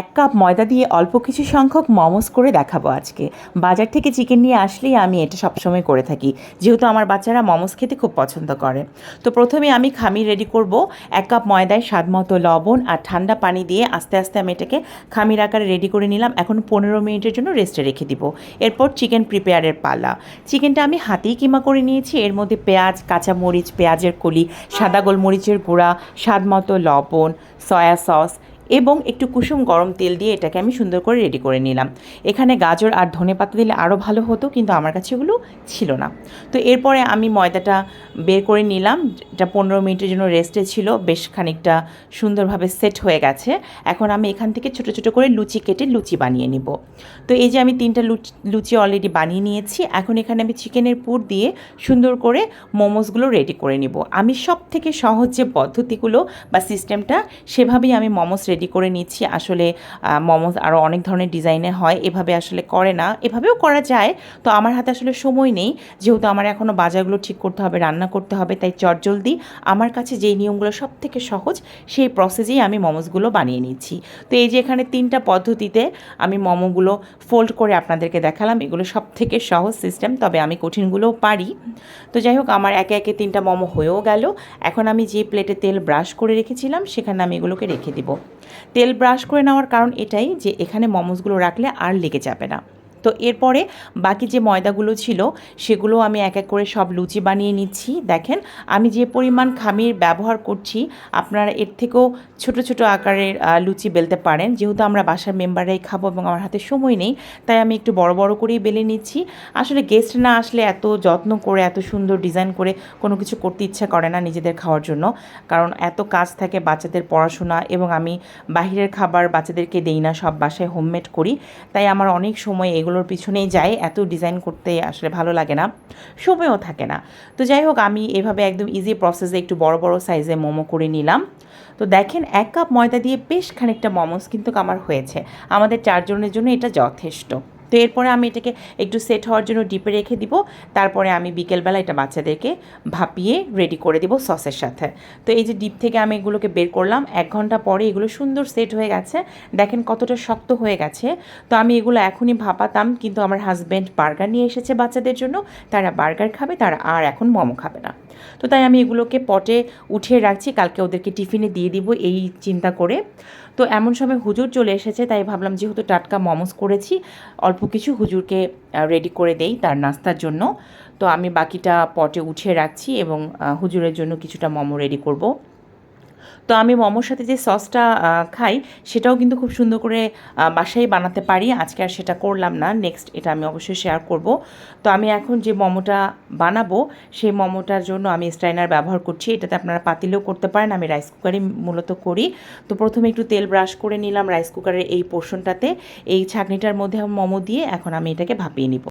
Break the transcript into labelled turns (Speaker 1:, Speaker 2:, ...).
Speaker 1: এক কাপ ময়দা দিয়ে অল্প কিছু সংখ্যক মোমোস করে দেখাবো আজকে। বাজার থেকে চিকেন নিয়ে আসলেই আমি এটা সবসময় করে থাকি। যেহেতু আমার বাচ্চারা মোমোস খেতে খুব পছন্দ করে। তো প্রথমে আমি খামির রেডি করব। এক কাপ ময়দায় স্বাদ মতো লবণ আর ঠান্ডা পানি দিয়ে আস্তে আস্তে আমি এটাকে খামির আকারে রেডি করে নিলাম। এখন পনেরো মিনিটের জন্য রেস্টে রেখে দিব। এরপর চিকেন প্রিপেয়ারের পালা। চিকেনটা আমি হাতেই কিমা করে নিয়েছি। এর মধ্যে পেঁয়াজ, কাঁচামরিচ, পেঁয়াজের কলি, সাদা গোলমরিচের গুঁড়া স্বাদ মতো লবণ, সয়া সস এবং একটু কুসুম গরম তেল দিয়ে এটাকে আমি সুন্দর করে রেডি করে নিলাম। এখানে গাজর আর ধনে পাতা দিলে আরও ভালো হতো, কিন্তু আমার কাছে এগুলো ছিল না। তো এরপরে আমি ময়দাটা বের করে নিলাম। এটা পনেরো মিনিটের জন্য রেস্টে ছিল। বেশ খানিকটা সুন্দরভাবে সেট হয়ে গেছে। এখন আমি এখান থেকে ছোট ছোট করে লুচি কেটে লুচি বানিয়ে নিব। তো এই যে আমি তিনটা লুচি লুচি অলরেডি বানিয়ে নিয়েছি। এখন এখানে আমি চিকেনের পুর দিয়ে সুন্দর করে মোমোসগুলো রেডি করে নিব। আমি সব থেকে সহজ যে পদ্ধতিগুলো বা সিস্টেমটা সেভাবেই আমি মোমোস রেডি করে নিচ্ছি। আসলে মোমোস আরও অনেক ধরনের ডিজাইনে হয়। এভাবে আসলে করে না। এভাবেও করা যায়। তো আমার হাতে আসলে সময় নেই। যেহেতু আমার এখনও বাজারগুলো ঠিক করতে হবে, রান্না করতে হবে, তাই চটজলদি আমার কাছে যেই নিয়মগুলো সব থেকে সহজ সেই প্রসেসেই আমি মোমোসগুলো বানিয়ে নিচ্ছি। তো এই যে এখানে তিনটা পদ্ধতিতে আমি মোমোগুলো ফোল্ড করে আপনাদেরকে দেখালাম, এগুলো সব থেকে সহজ সিস্টেম তবে আমি কঠিনগুলোও পারি। তো যাই হোক, আমার একে একে তিনটা মোমো হয়েও গেল। এখন আমি যে প্লেটে তেল ব্রাশ করে রেখেছিলাম, সেখানে আমি এগুলোকে রেখে দিব। তেল ব্রাশ করে নেওয়ার কারণ এটাই যে এখানে মোমোসগুলো রাখলে আর লেগে যাবে না। তো এরপরে বাকি যে ময়দাগুলো ছিল, সেগুলো আমি এক এক করে সব লুচি বানিয়ে নিচ্ছি। দেখেন, আমি যে পরিমাণ খামির ব্যবহার করছি, আপনারা এর থেকেও ছোট ছোট আকারের লুচি বেলতে পারেন। যেহেতু আমরা বাসার মেম্বাররাই খাব এবং আমার হাতে সময় নেই, তাই আমি একটু বড় বড় করেই বেলে নিচ্ছি। আসলে গেস্ট না আসলে এত যত্ন করে, এত সুন্দর ডিজাইন করে কোনো কিছু করতে ইচ্ছা করে না নিজেদের খাওয়ার জন্য। কারণ এত কাজ থাকে বাচ্চাদের পড়াশোনা এবং আমি বাহিরের খাবার বাচ্চাদেরকে দেই না, সব বাসায় হোমমেড করি। তাই আমার অনেক সময় এগুলোর পিছনেই যাই, এত ডিজাইন করতে আসলে ভালো লাগে না, সময়ও থাকে না। তো যাই হোক, আমি এভাবে একদম ইজি প্রসেসে একটু বড় বড় সাইজে মোমো করে নিলাম। তো দেখেন, এক কাপ ময়দা দিয়ে বেশ খানিকটা মোমোস কিন্তু আমার হয়েছে। আমাদের চারজনের জন্য এটা যথেষ্ট। তো এরপরে আমি এটাকে একটু সেট হওয়ার জন্য ডিপে রেখে দিব। তারপরে আমি বিকেলবেলা এটা বাচ্চাদেরকে ভাপিয়ে রেডি করে দিব সসের সাথে। তো এই যে ডিপ থেকে আমি এগুলোকে বের করলাম, এক ঘণ্টা পরে এগুলো সুন্দর সেট হয়ে গেছে। দেখেন কতটা শক্ত হয়ে গেছে। তো আমি এগুলো এখনই ভাপাতাম, কিন্তু আমার হাজব্যান্ড বার্গার নিয়ে এসেছে বাচ্চাদের জন্য। তারা বার্গার খাবে, তারা আর এখন মোমো খাবে না। তো তাই আমি এগুলোকে পটে উঠিয়ে রাখছি। কালকে ওদেরকে টিফিনে দিয়ে দিব এই চিন্তা করে। তো এমন সময় হুজুর চলে এসেছে, তাই ভাবলাম যেহেতু টাটকা মোমোস করেছি, অল্প কিছু হুজুরকে রেডি করে দেই তার নাস্তার জন্য। তো আমি বাকিটা পটে উঠিয়ে রাখছি এবং হুজুরের জন্য কিছুটা মোমো রেডি করব। তো আমি মোমোর সাথে যে সসটা খাই, সেটাও কিন্তু খুব সুন্দর করে বাসায় বানাতে পারি। আজকে আর সেটা করলাম না। নেক্সট এটা আমি অবশ্যই শেয়ার করব। তো আমি এখন যে মোমোটা বানাবো, সেই মোমোটার জন্য আমি স্ট্রাইনার ব্যবহার করছি। এটাতে আপনারা পাতিলেও করতে পারেন। আমি রাইস কুকারে মূলত করি। তো প্রথমে একটু তেল ব্রাশ করে নিলাম রাইস কুকারের এই পোর্শনটাতে এই ছাঁকনিটার মধ্যে মোমো দিয়ে এখন আমি এটাকে ভাপিয়ে নিব।